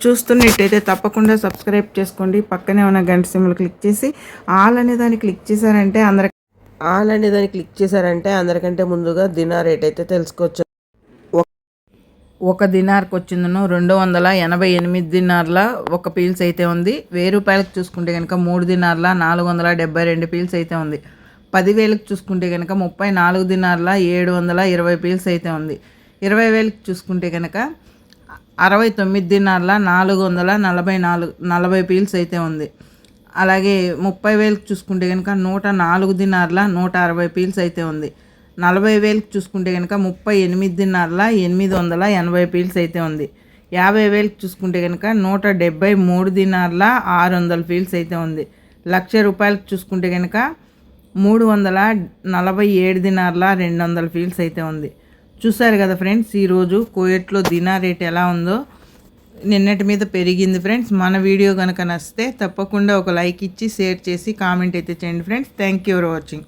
చూస్తున్నట్టయితే తప్పకుండా సబ్స్క్రైబ్ చేసుకోండి. పక్కనే ఉన్న గంట సింబల్ క్లిక్ చేసి ఆల్ అనే దాన్ని క్లిక్ చేశారంటే అందరి ఆల్ అనే దాన్ని క్లిక్ చేశారంటే అందరికంటే ముందుగా దినా రేట్ అయితే తెలుసుకోవచ్చు. ఒక దినార్కి వచ్చిందను రెండు వందల ఎనభై ఎనిమిది దినార్ల ఒక పీల్స్ అయితే ఉంది. వెయ్యి రూపాయలకు చూసుకుంటే కనుక మూడు దినార్ల నాలుగు వందల డెబ్బై రెండు పీల్స్ అయితే ఉంది. పదివేలకు చూసుకుంటే కనుక ముప్పై నాలుగు దినార్ల ఏడు వందల ఇరవై పీల్స్ అయితే ఉంది. ఇరవై వేలకు చూసుకుంటే కనుక అరవై తొమ్మిది దినాల నాలుగు వందల నలభై నాలుగు నలభై పీల్స్ అయితే ఉంది. అలాగే ముప్పై వేలకు చూసుకుంటే కనుక నూట నాలుగు దినార్ల నూట అరవై పీల్స్ అయితే ఉంది. నలభై వేలకు చూసుకుంటే కనుక ముప్పై ఎనిమిది దినార్ల ఎనిమిది వందల ఎనభై పీల్స్ అయితే ఉంది. యాభై వేలకు చూసుకుంటే కనుక నూట డెబ్బై మూడు దినార్ల ఆరు వందల పీల్స్ అయితే ఉంది. లక్ష రూపాయలకు చూసుకుంటే కనుక మూడు వందల నలభై ఏడు దినార్ల రెండు వందల ఫీల్స్ అయితే ఉంది. చూసారు కదా ఫ్రెండ్స్ ఈరోజు కోయట్లో దినా రేట్ ఎలా ఉందో. నిన్నటి మీద పెరిగింది ఫ్రెండ్స్. మన వీడియో కనుక నచ్చితే తప్పకుండా ఒక లైక్ ఇచ్చి షేర్ చేసి కామెంట్ అయితే చేయండి friends. Thank you for watching